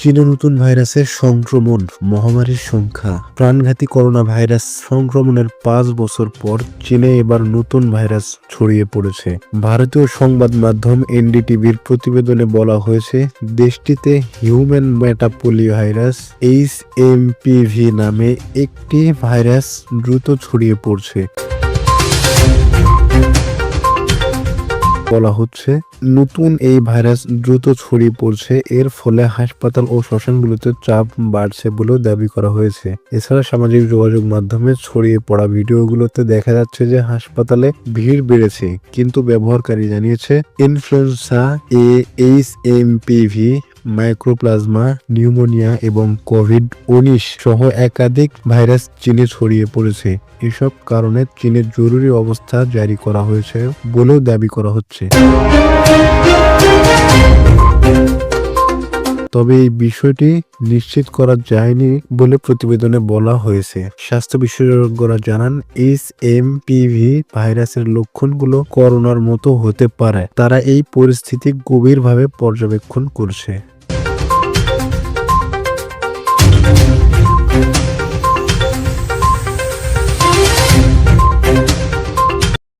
চীনে নতুন ভাইরাসের সংক্রমণ, মহামারীর সংখ্যা। প্রাণঘাতী করোনা ভাইরাস সংক্রমণের পাঁচ বছর পর চীনে এবার নতুন ভাইরাস ছড়িয়ে পড়েছে। ভারতীয় সংবাদ মাধ্যম এনডিটিভির প্রতিবেদনে বলা হয়েছে, দেশটিতে human metapneumo virus H MPV নামে একটি ভাইরাস দ্রুত ছড়িয়ে পড়ছে। বলা হচ্ছে, নতুন এই ভাইরাস দ্রুত ছড়িয়ে পড়ছে, এর ফলে হাসপাতাল ও শ্মশানগুলোতে চাপ বাড়ছে বলেও দাবি করা হয়েছে। এছাড়া সামাজিক যোগাযোগ মাধ্যমে ছড়িয়ে পড়া ভিডিওগুলোতে দেখা যাচ্ছে যে হাসপাতালে ভিড় বেড়েছে, কিন্তু ব্যবহারকারী জানিয়েছে influenza A H M PV mycoplasma, pneumonia এবং কোভিড উনিশ সহ একাধিক ভাইরাস চীনে ছড়িয়ে পড়েছে। এসব কারণে চীনের জরুরি অবস্থা জারি করা হয়েছে বলেও দাবি করা হচ্ছে। তবে এই বিষয়টি নিশ্চিত করা যায়নি বলে প্রতিবেদনে বলা হয়েছে। স্বাস্থ্য বিশেষজ্ঞরা জানান, এইচ এম পিভি ভাইরাসের লক্ষণগুলো করোনার মতো হতে পারে। তারা এই পরিস্থিতি গভীরভাবে পর্যবেক্ষণ করছে।